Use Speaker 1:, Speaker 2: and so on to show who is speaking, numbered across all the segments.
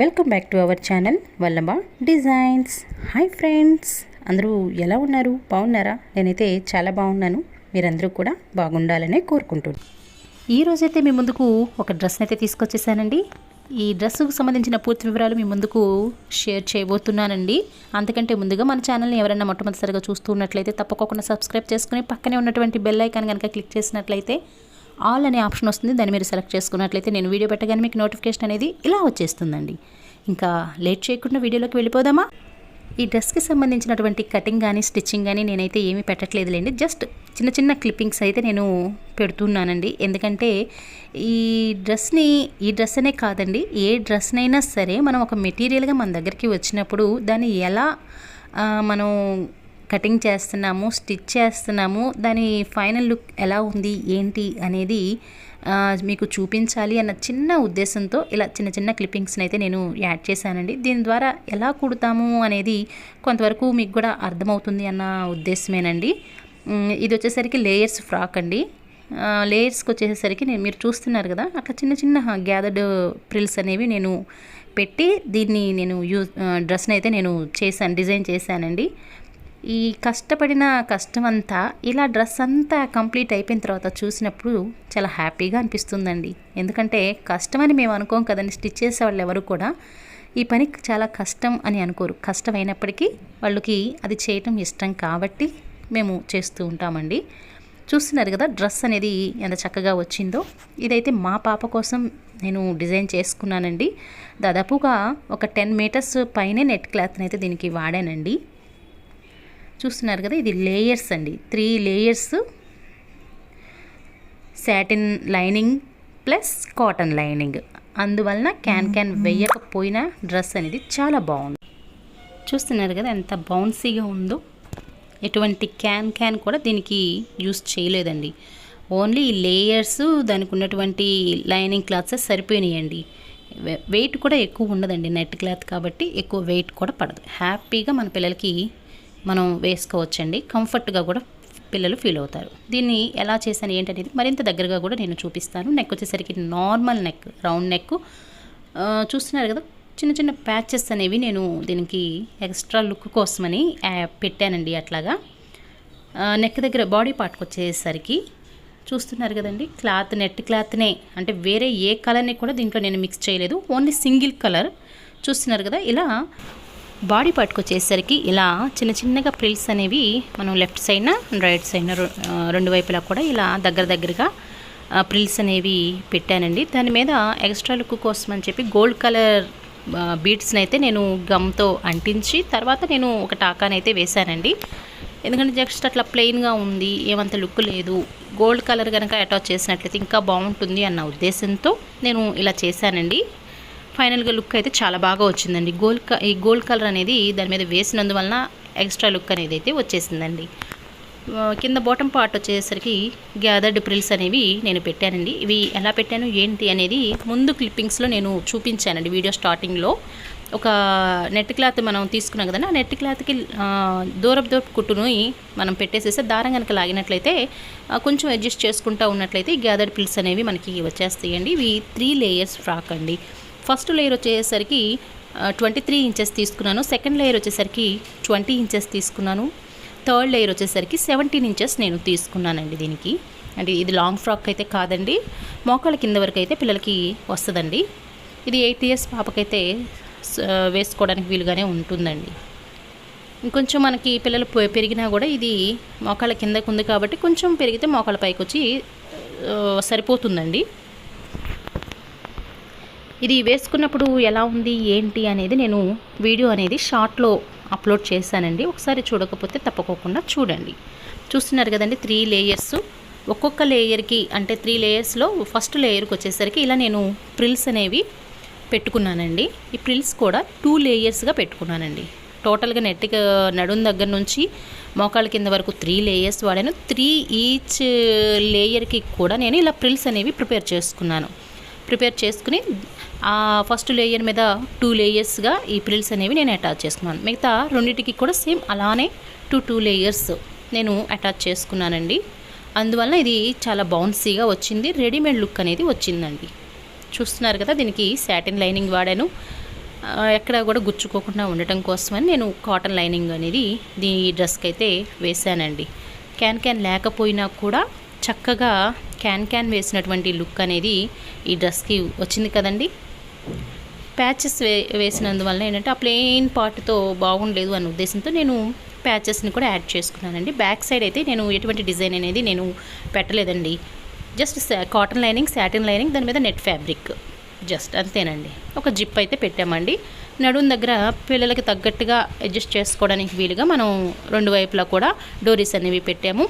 Speaker 1: Welcome back to our channel Vallabha designs hi friends అందరూ ఎలా ఉన్నారు? బాగున్నారా? నేనైతే చాలా బాగున్నాను. మీరందరూ కూడా బాగుండాలనే కోరుకుంటున్నాను. ఈ రోజైతే మీ ముందుకు ఒక డ్రెస్ని అయితే తీసుకొచ్చేసానండి. ఈ డ్రెస్సుకు సంబంధించిన పూర్తి వివరాలు మీ ముందుకు షేర్ చేయబోతున్నానండి. అంతకంటే ముందుగా మన ఛానల్ని ఎవరైనా మొట్టమొదటిసారిగా చూస్తున్నట్లయితే తప్పకుండా సబ్స్క్రైబ్ చేసుకుని పక్కనే ఉన్నటువంటి బెల్ ఐకాన్ కనుక క్లిక్ చేసినట్లయితే ఆల్ అనే ఆప్షన్ వస్తుంది. దాన్ని మీరు సెలెక్ట్ చేసుకున్నట్లయితే నేను వీడియో పెట్టగానే మీకు నోటిఫికేషన్ అనేది ఇలా వచ్చేస్తుందండి. ఇంకా లేట్ చేయకుండా వీడియోలోకి వెళ్ళిపోదామా? ఈ డ్రెస్కి సంబంధించినటువంటి కటింగ్ కానీ స్టిచ్చింగ్ కానీ నేనైతే ఏమీ పెట్టట్లేదులేండి. జస్ట్ చిన్న చిన్న క్లిప్పింగ్స్ అయితే నేను పెడుతున్నానండి. ఎందుకంటే ఈ డ్రెస్ని ఈ డ్రెస్ అనే కాదండి ఏ డ్రెస్నైనా సరే మనం ఒక మెటీరియల్గా మన దగ్గరికి వచ్చినప్పుడు దాన్ని ఎలా మనం కటింగ్ చేస్తున్నాము స్టిచ్ చేస్తున్నాము. దాని ఫైనల్ లుక్ ఎలా ఉంది ఏంటి అనేది మీకు చూపించాలి అన్న చిన్న ఉద్దేశంతో ఇలా చిన్న చిన్న క్లిప్పింగ్స్ని అయితే నేను యాడ్ చేశానండి. దీని ద్వారా ఎలా కుడతాము అనేది కొంతవరకు మీకు కూడా అర్థమవుతుంది అన్న ఉద్దేశమేనండి. ఇది వచ్చేసరికి లేయర్స్ ఫ్రాక్ అండి. లేయర్స్కి వచ్చేసరికి నేను మీరు చూస్తున్నారు కదా అట్లా చిన్న చిన్న గ్యాదర్డ్ ప్రిల్స్ అనేవి నేను పెట్టి దీన్ని నేను యూజ్ డ్రెస్ని అయితే నేను చేశాను డిజైన్ చేశానండి. ఈ కష్టపడిన కష్టం అంతా ఇలా డ్రెస్ అంతా కంప్లీట్ అయిపోయిన తర్వాత చూసినప్పుడు చాలా హ్యాపీగా అనిపిస్తుందండి. ఎందుకంటే కష్టమని మేము అనుకోం కదండి స్టిచ్ చేసే వాళ్ళు ఎవరు కూడా. ఈ పని చాలా కష్టం అని అనుకోరు. కష్టమైనప్పటికీ వాళ్ళకి అది చేయటం ఇష్టం కాబట్టి మేము చేస్తూ ఉంటామండి. చూస్తున్నారు కదా డ్రెస్ అనేది ఎంత చక్కగా వచ్చిందో. ఇదైతే మా పాప కోసం నేను డిజైన్ చేసుకున్నానండి. దాదాపుగా ఒక టెన్ మీటర్స్ పైనే నెట్ క్లాత్ని అయితే దీనికి వాడానండి. చూస్తున్నారు కదా ఇది లేయర్స్ అండి. Three layers satin lining plus cotton lining అందువలన క్యాన్ క్యాన్ వేయకపోయినా డ్రెస్ అనేది చాలా బాగుంది. చూస్తున్నారు కదా ఎంత బౌన్సీగా ఉందో. ఎటువంటి క్యాన్ క్యాన్ కూడా దీనికి యూస్ చేయలేదండి. ఓన్లీ ఈ లేయర్స్ దానికి ఉన్నటువంటి లైనింగ్ క్లాత్స్ సరిపోయినాయండి. వెయిట్ కూడా ఎక్కువ ఉండదండి నెట్ క్లాత్ కాబట్టి ఎక్కువ వెయిట్ కూడా పడదు. హ్యాపీగా మన పిల్లలకి మనం వేసుకోవచ్చండి. కంఫర్ట్గా కూడా పిల్లలు ఫీల్ అవుతారు. దీన్ని ఎలా చేశాను ఏంటనేది మరింత దగ్గరగా కూడా నేను చూపిస్తాను. నెక్ వచ్చేసరికి నార్మల్ నెక్ రౌండ్ నెక్. చూస్తున్నారు కదా చిన్న చిన్న ప్యాచెస్ అనేవి నేను దీనికి ఎక్స్ట్రా లుక్ కోసమని పెట్టానండి అట్లాగా. నెక్ దగ్గర బాడీ పార్ట్కి వచ్చేసరికి చూస్తున్నారు కదండి క్లాత్ నెట్ క్లాత్నే. అంటే వేరే ఏ కలర్ని కూడా దీంట్లో నేను మిక్స్ చేయలేదు. Only single colour. చూస్తున్నారు కదా ఇలా బాడీ పార్ట్కి వచ్చేసరికి ఇలా చిన్న చిన్నగా ప్రిల్స్ అనేవి మనం లెఫ్ట్ సైడ్న రైట్ సైడ్న రెండు వైపులా కూడా ఇలా దగ్గర దగ్గరగా ప్రిల్స్ అనేవి పెట్టానండి. దాని మీద ఎక్స్ట్రా లుక్ కోసం అని చెప్పి గోల్డ్ కలర్ బీడ్స్ని అయితే నేను గమ్తో అంటించి తర్వాత నేను ఒక టాకాని అయితే వేశానండి. ఎందుకంటే జస్ట్ అట్లా ప్లెయిన్గా ఉంది ఏమంత లుక్ లేదు. గోల్డ్ కలర్ కనుక అటాచ్ చేసినట్లయితే ఇంకా బాగుంటుంది అన్న ఉద్దేశంతో నేను ఇలా చేశానండి. ఫైనల్గా లుక్ అయితే చాలా బాగా వచ్చిందండి. గోల్డ్ క- ఈ గోల్డ్ కలర్ అనేది దాని మీద వేసినందువలన ఎక్స్ట్రా లుక్ అనేది అయితే వచ్చేసిందండి. కింద బాటమ్ పార్ట్ వచ్చేసరికి గ్యాదర్డ్ ప్రిల్స్ అనేవి నేను పెట్టానండి. ఇవి ఎలా పెట్టాను ఏంటి అనేది ముందు క్లిప్పింగ్స్లో నేను చూపించానండి వీడియో స్టార్టింగ్లో. ఒక నెట్ క్లాత్ మనం తీసుకున్నాం కదండి ఆ నెట్ క్లాత్కి దూరపు దూరపు కుట్టును మనం పెట్టేసేసి దారం కనుక లాగినట్లయితే కొంచెం అడ్జస్ట్ చేసుకుంటూ ఉన్నట్లయితే ఈ గ్యాదర్డ్ ప్రిల్స్ అనేవి మనకి వచ్చేస్తాయండి. ఇవి త్రీ లేయర్స్ ఫ్రాక్ అండి. ఫస్ట్ లేయర్ వచ్చేసరికి ట్వంటీ త్రీ ఇంచెస్ తీసుకున్నాను. సెకండ్ లేయర్ వచ్చేసరికి ట్వంటీ ఇంచెస్ తీసుకున్నాను. థర్డ్ లేయర్ వచ్చేసరికి సెవెంటీన్ ఇంచెస్ నేను తీసుకున్నానండి దీనికి. అంటే ఇది లాంగ్ ఫ్రాక్ అయితే కాదండి. మోకాల కింద వరకు అయితే పిల్లలకి వస్తుందండి. ఇది ఎయిట్ ఇయర్స్ పాపకైతే వేసుకోవడానికి వీలుగానే ఉంటుందండి. ఇంకొంచెం మనకి పిల్లలు పె- పెరిగినా కూడా ఇది మోకాళ్ళ కిందకు ఉంది కాబట్టి కొంచెం పెరిగితే మోకాళ్ళ పైకి వచ్చి సరిపోతుందండి. ఇది వేసుకున్నప్పుడు ఎలా ఉంది ఏంటి అనేది నేను వీడియో అనేది షార్ట్లో అప్లోడ్ చేశానండి. ఒకసారి చూడకపోతే తప్పకోకుండా చూడండి. చూస్తున్నారు కదండి త్రీ లేయర్స్. ఒక్కొక్క లేయర్కి అంటే త్రీ లేయర్స్లో ఫస్ట్ లేయర్కి వచ్చేసరికి ఇలా నేను ప్రిల్స్ అనేవి పెట్టుకున్నానండి. ఈ ప్రిల్స్ కూడా టూ లేయర్స్గా పెట్టుకున్నానండి. టోటల్గా నెట్కి నడుం దగ్గర నుంచి మోకాళ్ళ కింద వరకు త్రీ లేయర్స్ వాడాను. త్రీ ఈచ్ లేయర్కి కూడా నేను ఇలా ప్రిల్స్ అనేవి ప్రిపేర్ చేసుకున్నాను. ప్రిపేర్ చేసుకుని ఫస్ట్ లేయర్ మీద టూ లేయర్స్గా ఈ ప్రిల్స్ అనేవి నేను అటాచ్ చేసుకున్నాను. మిగతా రెండింటికి కూడా సేమ్ అలానే టూ టూ లేయర్స్ నేను అటాచ్ చేసుకున్నానండి. అందువల్ల ఇది చాలా బౌన్సీగా వచ్చింది. రెడీమేడ్ లుక్ అనేది వచ్చిందండి. చూస్తున్నారు కదా దీనికి సాటిన్ లైనింగ్ వాడాను. ఎక్కడ కూడా గుచ్చుకోకుండా ఉండటం కోసమని నేను కాటన్ లైనింగ్ అనేది దీ డ్రెస్కి అయితే వేసానండి క్యాన్ క్యాన్ లేకపోయినా కూడా చక్కగా క్యాన్ క్యాన్ వేసినటువంటి లుక్ అనేది ఈ డ్రెస్కి వచ్చింది కదండి. ప్యాచెస్ వే వేసినందువల్ల ఏంటంటే ఆ ప్లెయిన్ పార్ట్తో బాగుండలేదు అనే ఉద్దేశంతో నేను ప్యాచెస్ని కూడా యాడ్ చేసుకున్నానండి. బ్యాక్ సైడ్ అయితే నేను ఎటువంటి డిజైన్ అనేది నేను పెట్టలేదండి. Just cotton lining satin lining దాని మీద నెట్ ఫ్యాబ్రిక్ జస్ట్ అంతేనండి. ఒక జిప్ అయితే పెట్టామండి. నడుం దగ్గర పిల్లలకి తగ్గట్టుగా అడ్జస్ట్ చేసుకోవడానికి వీలుగా మనం రెండు వైపులా కూడా డోరీస్ అనేవి పెట్టాము.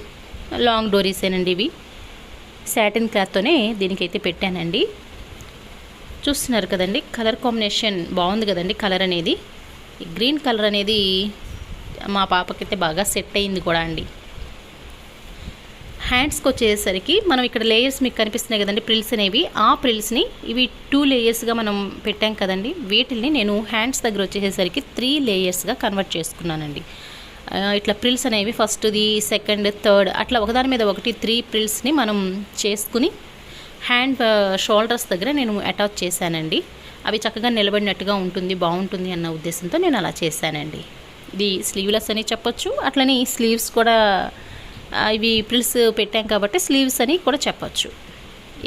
Speaker 1: లాంగ్ డోరీసేనండి ఇవి. శాటిన్ క్లాత్తోనే దీనికైతే పెట్టానండి. చూస్తున్నారు కదండి కలర్ కాంబినేషన్ బాగుంది కదండి కలర్ అనేది. గ్రీన్ కలర్ అనేది మా పాపకైతే బాగా సెట్ అయింది కూడా అండి. హ్యాండ్స్కి వచ్చేసరికి మనం ఇక్కడ లేయర్స్ మీకు కనిపిస్తున్నాయి కదండి ప్రిల్స్ అనేవి. ఆ ప్రిల్స్ని ఇవి టూ లేయర్స్గా మనం పెట్టాం కదండి. వీటిని నేను హ్యాండ్స్ దగ్గర వచ్చేసరికి త్రీ లేయర్స్గా కన్వర్ట్ చేసుకున్నానండి. ఇట్లా ప్రిల్స్ అనేవి ఫస్ట్ది సెకండ్ థర్డ్ అట్లా ఒకదాని మీద ఒకటి త్రీ ప్రిల్స్ని మనం చేసుకుని హ్యాండ్ షోల్డర్స్ దగ్గర నేను అటాచ్ చేశానండి. అవి చక్కగా నిలబడినట్టుగా ఉంటుంది బాగుంటుంది అన్న ఉద్దేశంతో నేను అలా చేశానండి. ఇది స్లీవ్లెస్ అని చెప్పొచ్చు అట్లని స్లీవ్స్ కూడా ఇవి ప్రిల్స్ పెట్టాం కాబట్టి స్లీవ్స్ అని కూడా చెప్పొచ్చు.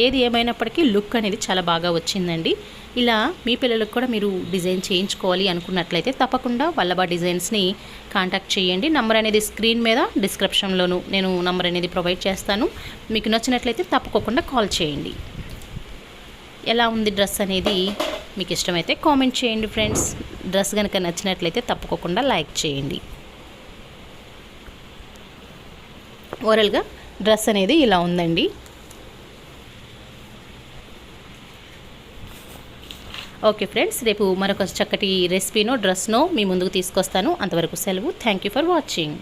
Speaker 1: ఏది ఏమైనప్పటికీ లుక్ అనేది చాలా బాగా వచ్చిందండి. ఇలా మీ పిల్లలకు కూడా మీరు డిజైన్ చేయించుకోవాలి అనుకున్నట్లయితే తప్పకుండా వల్లభా డిజైన్స్ని కాంటాక్ట్ చేయండి. నంబర్ అనేది స్క్రీన్ మీద డిస్క్రిప్షన్లోను నేను నంబర్ అనేది ప్రొవైడ్ చేస్తాను. మీకు నచ్చినట్లయితే తప్పకుండా కాల్ చేయండి. ఎలా ఉంది డ్రెస్ అనేది మీకు ఇష్టమైతే కామెంట్ చేయండి ఫ్రెండ్స్. డ్రెస్ కనుక నచ్చినట్లయితే తప్పకుండా లైక్ చేయండి. ఓవరాల్గా డ్రెస్ అనేది ఇలా ఉందండి. ఓకే ఫ్రెండ్స్ రేపు మరొక చక్కటి రెసిపీనో డ్రెస్నో మీ ముందుకు తీసుకొస్తాను. అంతవరకు సెలవు. Thank you for watching